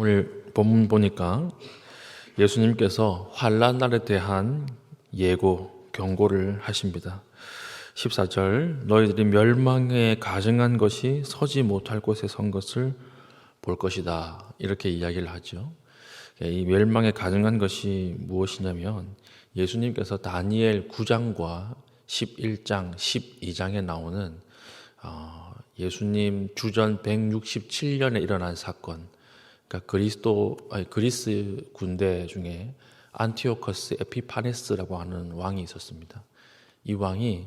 오늘 본문 보니까 예수님께서 환란 날에 대한 예고 경고를 하십니다. 14절 너희들이 멸망에 가증한 것이 서지 못할 곳에 선 것을 볼 것이다. 이렇게 이야기를 하죠. 이 멸망에 가증한 것이 무엇이냐면 예수님께서 다니엘 9장과 11장, 12장에 나오는 어, 예수님 주전 167년에 일어난 사건, 그러니까 그리스도 아니, 그리스 군대 중에 안티오커스 에피파네스라고 하는 왕이 있었습니다. 이 왕이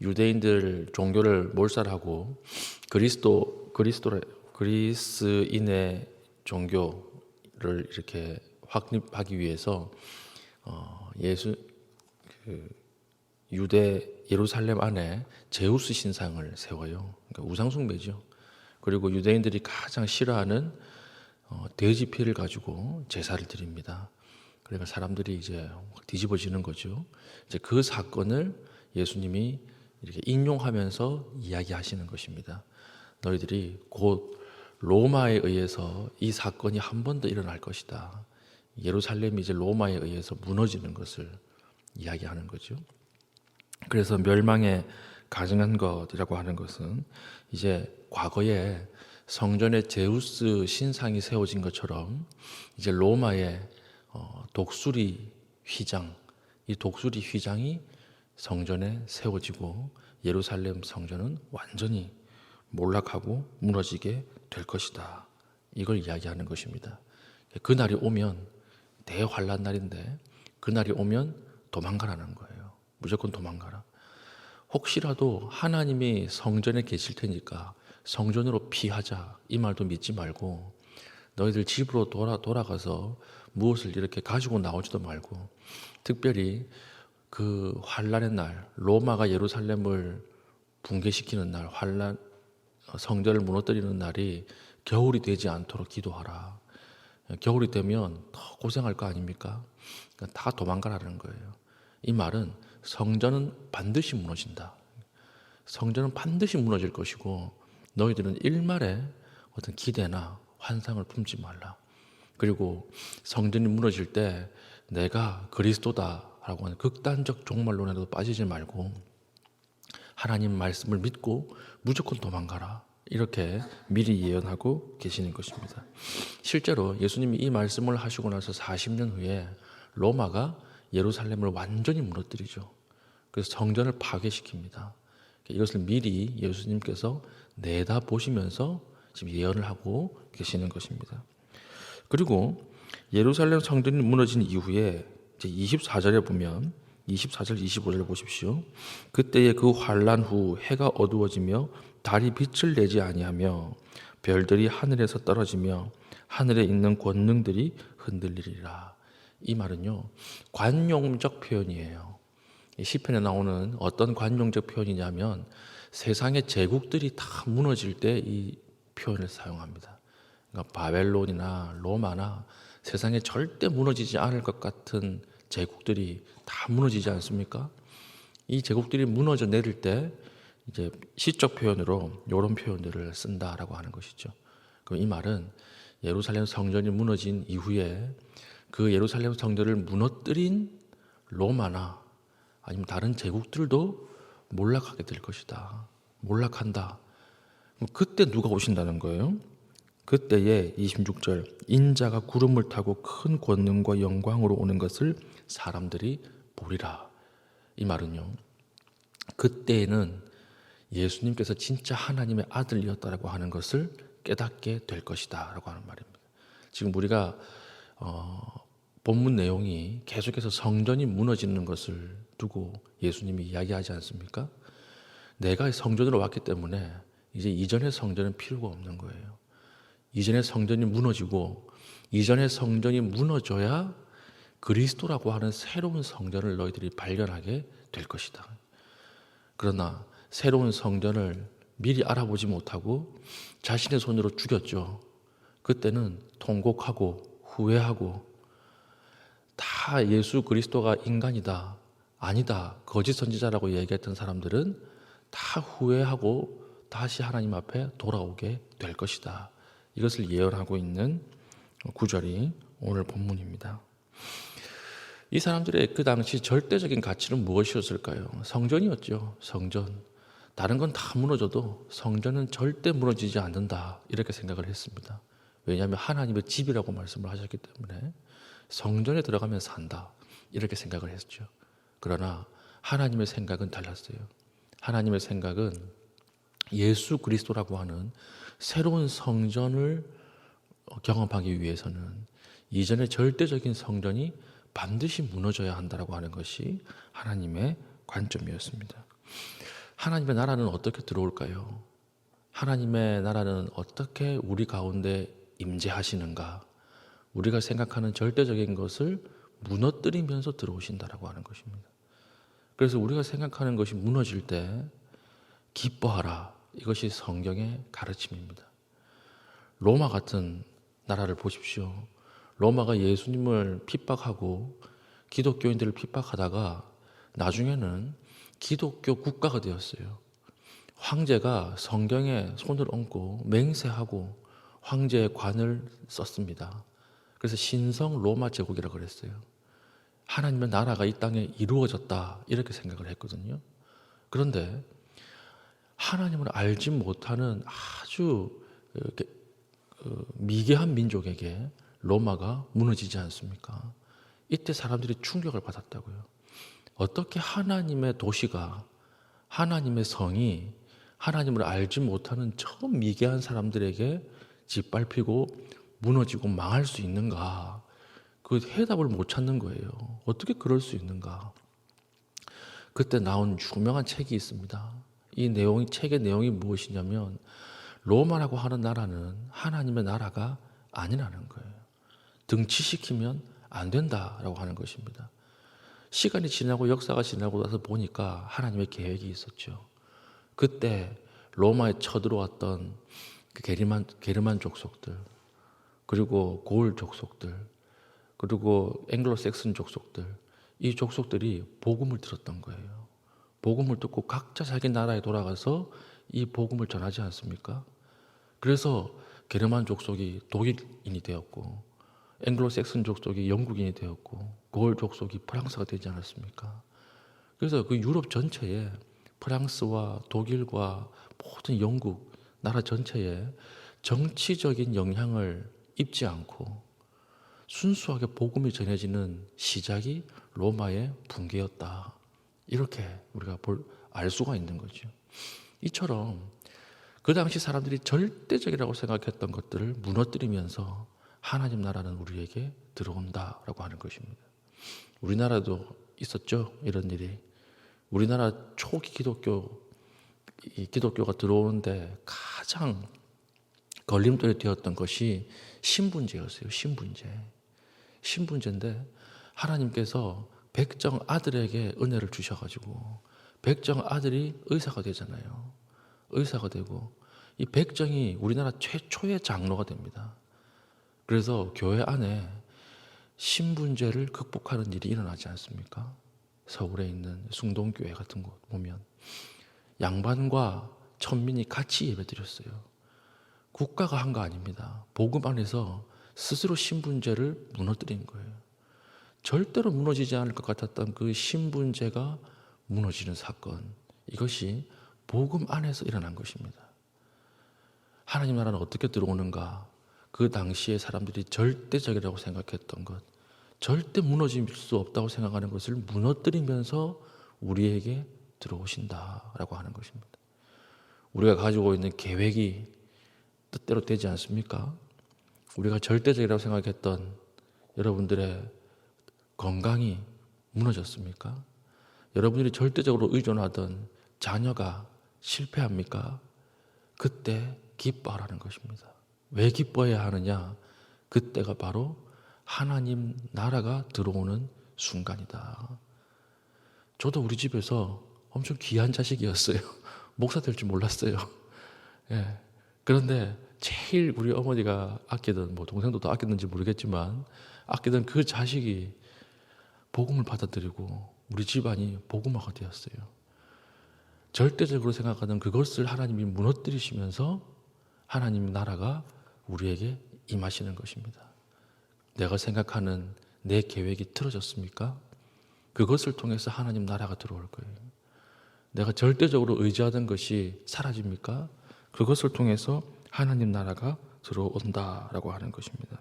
유대인들 종교를 몰살하고 그리스도 그리스도 그리스인의 종교를 이렇게 확립하기 위해서 어, 예수 그 유대 예루살렘 안에 제우스 신상을 세워요. 그러니까 우상 숭배죠. 그리고 유대인들이 가장 싫어하는 어, 돼지 피를 가지고 제사를 드립니다. 그러니까 사람들이 이제 확 뒤집어지는 거죠. 이제 그 사건을 예수님이 이렇게 인용하면서 이야기하시는 것입니다. 너희들이 곧 로마에 의해서 이 사건이 한 번 더 일어날 것이다. 예루살렘이 이제 로마에 의해서 무너지는 것을 이야기하는 거죠. 그래서 멸망에 가증한 것이라고 하는 것은 이제 과거에 성전에 제우스 신상이 세워진 것처럼 이제 로마의 어, 독수리 휘장, 이 독수리 휘장이 성전에 세워지고 예루살렘 성전은 완전히 몰락하고 무너지게 될 것이다. 이걸 이야기하는 것입니다. 그 날이 오면 대환란 날인데 그 날이 오면 도망가라는 거예요. 무조건 도망가라. 혹시라도 하나님이 성전에 계실 테니까 성전으로 피하자 이 말도 믿지 말고 너희들 집으로 돌아 돌아가서 무엇을 이렇게 가지고 나오지도 말고 특별히 그 환란의 날 로마가 예루살렘을 붕괴시키는 날 환란 성전을 무너뜨리는 날이 겨울이 되지 않도록 기도하라. 겨울이 되면 더 고생할 거 아닙니까? 그러니까 다 도망가라는 거예요. 이 말은 성전은 반드시 무너진다. 성전은 반드시 무너질 것이고 너희들은 일말에 어떤 기대나 환상을 품지 말라. 그리고 성전이 무너질 때 내가 그리스도다라고 하는 극단적 종말론에도 빠지지 말고 하나님 말씀을 믿고 무조건 도망가라. 이렇게 미리 예언하고 계시는 것입니다. 실제로 예수님이 이 말씀을 하시고 나서 40년 후에 로마가 예루살렘을 완전히 무너뜨리죠. 그래서 성전을 파괴시킵니다. 이것을 미리 예수님께서 내다 보시면서 지금 예언을 하고 계시는 것입니다. 그리고 예루살렘 성전이 무너진 이후에 이제 24절에 보면 24절 25절을 보십시오. 그때에 그 환란 후 해가 어두워지며 달이 빛을 내지 아니하며 별들이 하늘에서 떨어지며 하늘에 있는 권능들이 흔들리리라. 이 말은요. 관용적 표현이에요. 시편에 나오는 어떤 관용적 표현이냐면 세상의 제국들이 다 무너질 때 이 표현을 사용합니다. 그러니까 바벨론이나 로마나 세상에 절대 무너지지 않을 것 같은 제국들이 다 무너지지 않습니까? 이 제국들이 무너져 내릴 때 이제 시적 표현으로 이런 표현들을 쓴다라고 하는 것이죠. 그럼 이 말은 예루살렘 성전이 무너진 이후에 그 예루살렘 성전을 무너뜨린 로마나 아니면 다른 제국들도 몰락하게 될 것이다. 몰락한다. 그때 누가 오신다는 거예요? 그때에 26절 인자가 구름을 타고 큰 권능과 영광으로 오는 것을 사람들이 보리라. 이 말은요. 그때에는 예수님께서 진짜 하나님의 아들이었다라고 하는 것을 깨닫게 될 것이다라고 하는 말입니다. 지금 우리가 어, 본문 내용이 계속해서 성전이 무너지는 것을 두고 예수님이 이야기하지 않습니까? 내가 성전으로 왔기 때문에 이제 이전의 성전은 필요가 없는 거예요. 이전의 성전이 무너지고 이전의 성전이 무너져야 그리스도라고 하는 새로운 성전을 너희들이 발견하게 될 것이다. 그러나 새로운 성전을 미리 알아보지 못하고 자신의 손으로 죽였죠. 그때는 통곡하고 후회하고 다 예수 그리스도가 인간이다. 아니다. 거짓 선지자라고 얘기했던 사람들은 다 후회하고 다시 하나님 앞에 돌아오게 될 것이다. 이것을 예언하고 있는 구절이 오늘 본문입니다. 이 사람들의 그 당시 절대적인 가치는 무엇이었을까요? 성전이었죠. 성전. 다른 건 다 무너져도 성전은 절대 무너지지 않는다. 이렇게 생각을 했습니다. 왜냐하면 하나님의 집이라고 말씀을 하셨기 때문에 성전에 들어가면 산다. 이렇게 생각을 했죠. 그러나 하나님의 생각은 달랐어요. 하나님의 생각은 예수 그리스도라고 하는 새로운 성전을 경험하기 위해서는 이전의 절대적인 성전이 반드시 무너져야 한다라고 하는 것이 하나님의 관점이었습니다. 하나님의 나라는 어떻게 들어올까요? 하나님의 나라는 어떻게 우리 가운데 임재하시는가? 우리가 생각하는 절대적인 것을 무너뜨리면서 들어오신다라고 하는 것입니다. 그래서 우리가 생각하는 것이 무너질 때 기뻐하라. 이것이 성경의 가르침입니다. 로마 같은 나라를 보십시오. 로마가 예수님을 핍박하고 기독교인들을 핍박하다가 나중에는 기독교 국가가 되었어요. 황제가 성경에 손을 얹고 맹세하고 황제의 관을 썼습니다. 그래서 신성 로마 제국이라고 그랬어요. 하나님의 나라가 이 땅에 이루어졌다 이렇게 생각을 했거든요. 그런데 하나님을 알지 못하는 아주 그 미개한 민족에게 로마가 무너지지 않습니까? 이때 사람들이 충격을 받았다고요. 어떻게 하나님의 도시가 하나님의 성이 하나님을 알지 못하는 저 미개한 사람들에게 짓밟히고 무너지고 망할 수 있는가? 그 해답을 못 찾는 거예요. 어떻게 그럴 수 있는가? 그때 나온 유명한 책이 있습니다. 이 내용이 책의 내용이 무엇이냐면 로마라고 하는 나라는 하나님의 나라가 아니라는 거예요. 등치시키면 안 된다라고 하는 것입니다. 시간이 지나고 역사가 지나고 나서 보니까 하나님의 계획이 있었죠. 그때 로마에 쳐들어왔던 그 게르만, 게르만 족속들, 그리고 고을 족속들, 그리고 앵글로색슨 족속들, 이 족속들이 복음을 들었던 거예요. 복음을 듣고 각자 자기 나라에 돌아가서 이 복음을 전하지 않습니까? 그래서 게르만 족속이 독일인이 되었고, 앵글로색슨 족속이 영국인이 되었고, 고을 족속이 프랑스가 되지 않았습니까? 그래서 그 유럽 전체에 프랑스와 독일과 모든 영국 나라 전체에 정치적인 영향을 입지 않고 순수하게 복음이 전해지는 시작이 로마의 붕괴였다. 이렇게 우리가 볼, 알 수가 있는 거죠. 이처럼 그 당시 사람들이 절대적이라고 생각했던 것들을 무너뜨리면서 하나님 나라는 우리에게 들어온다라고 하는 것입니다. 우리나라도 있었죠. 이런 일이. 우리나라 초기 기독교 이 기독교가 들어오는데 가장 걸림돌이 되었던 것이 신분제였어요. 신분제. 신분제인데 하나님께서 백정 아들에게 은혜를 주셔가지고 백정 아들이 의사가 되잖아요. 의사가 되고 이 백정이 우리나라 최초의 장로가 됩니다. 그래서 교회 안에 신분제를 극복하는 일이 일어나지 않습니까? 서울에 있는 숭동교회 같은 곳 보면 양반과 천민이 같이 예배드렸어요. 국가가 한 거 아닙니다. 복음 안에서 스스로 신분제를 무너뜨린 거예요. 절대로 무너지지 않을 것 같았던 그 신분제가 무너지는 사건. 이것이 복음 안에서 일어난 것입니다. 하나님 나라는 어떻게 들어오는가? 그 당시에 사람들이 절대적이라고 생각했던 것, 절대 무너질 수 없다고 생각하는 것을 무너뜨리면서 우리에게 들어오신다라고 하는 것입니다. 우리가 가지고 있는 계획이 뜻대로 되지 않습니까? 우리가 절대적이라고 생각했던 여러분들의 건강이 무너졌습니까? 여러분들이 절대적으로 의존하던 자녀가 실패합니까? 그때 기뻐하라는 것입니다. 왜 기뻐해야 하느냐? 그때가 바로 하나님 나라가 들어오는 순간이다. 저도 우리 집에서 엄청 귀한 자식이었어요. 목사 될 줄 몰랐어요. 예. 그런데 제일 우리 어머니가 아끼던 뭐 동생도 더 아꼈는지 모르겠지만 아끼던 그 자식이 복음을 받아들이고 우리 집안이 복음화가 되었어요. 절대적으로 생각하는 그것을 하나님이 무너뜨리시면서 하나님 나라가 우리에게 임하시는 것입니다. 내가 생각하는 내 계획이 틀어졌습니까? 그것을 통해서 하나님 나라가 들어올 거예요. 내가 절대적으로 의지하던 것이 사라집니까? 그것을 통해서 하나님 나라가 들어온다라고 하는 것입니다.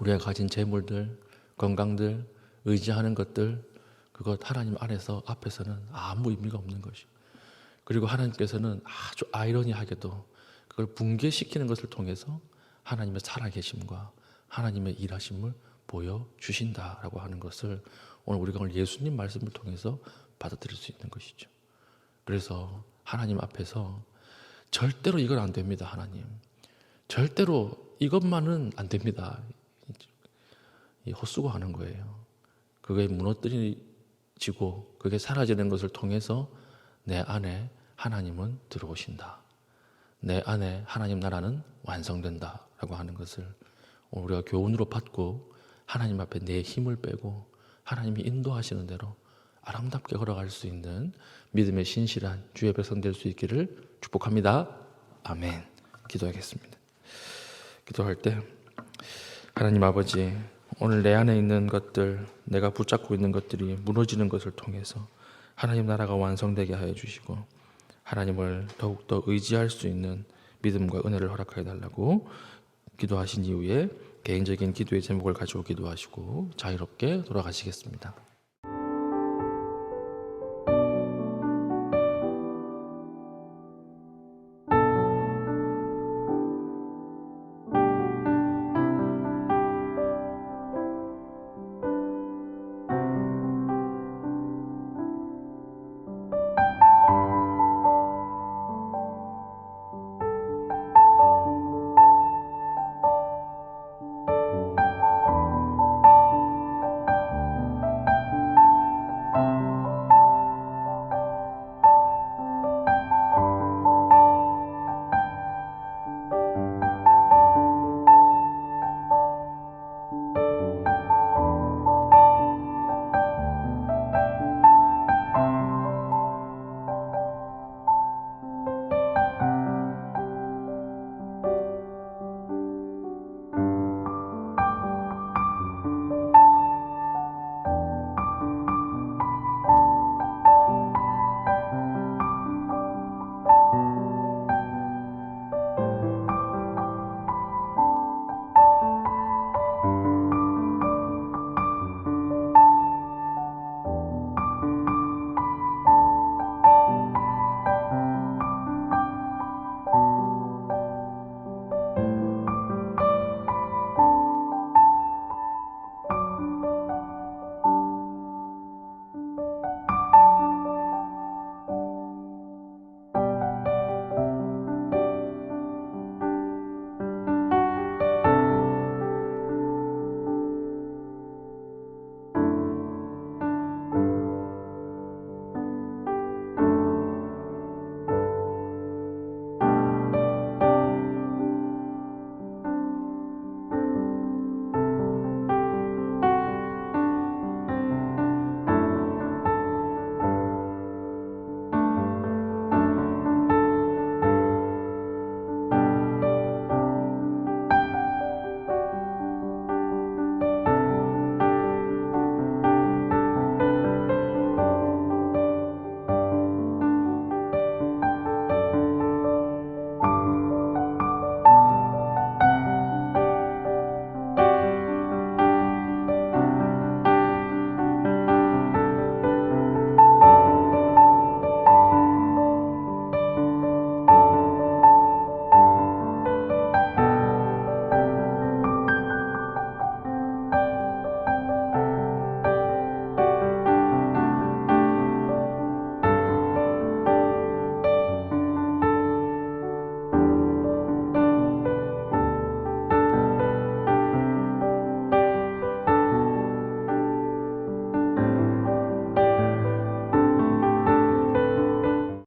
우리가 가진 재물들, 건강들, 의지하는 것들, 그것 하나님 안에서 앞에서는 아무 의미가 없는 것이. 그리고 하나님께서는 아주 아이러니하게도 그걸 붕괴시키는 것을 통해서 하나님의 살아계심과 하나님의 일하심을 보여 주신다라고 하는 것을 오늘 우리가 오늘 예수님 말씀을 통해서 받아들일 수 있는 것이죠. 그래서 하나님 앞에서 절대로 이건 안 됩니다, 하나님. 절대로 이것만은 안 됩니다. 이 헛수고 하는 거예요. 그게 무너뜨리지고 그게 사라지는 것을 통해서 내 안에 하나님은 들어오신다. 내 안에 하나님 나라는 완성된다라고 하는 것을 우리가 교훈으로 받고 하나님 앞에 내 힘을 빼고 하나님이 인도하시는 대로 아름답게 걸어갈 수 있는 믿음의 신실한 주의 백성 될 수 있기를 축복합니다. 아멘. 기도하겠습니다. 기도할 때 하나님 아버지 오늘 내 안에 있는 것들 내가 붙잡고 있는 것들이 무너지는 것을 통해서 하나님 나라가 완성되게 하여 주시고 하나님을 더욱더 의지할 수 있는 믿음과 은혜를 허락하여 달라고 기도하신 이후에 개인적인 기도의 제목을 가지고 기도하시고 자유롭게 돌아가시겠습니다.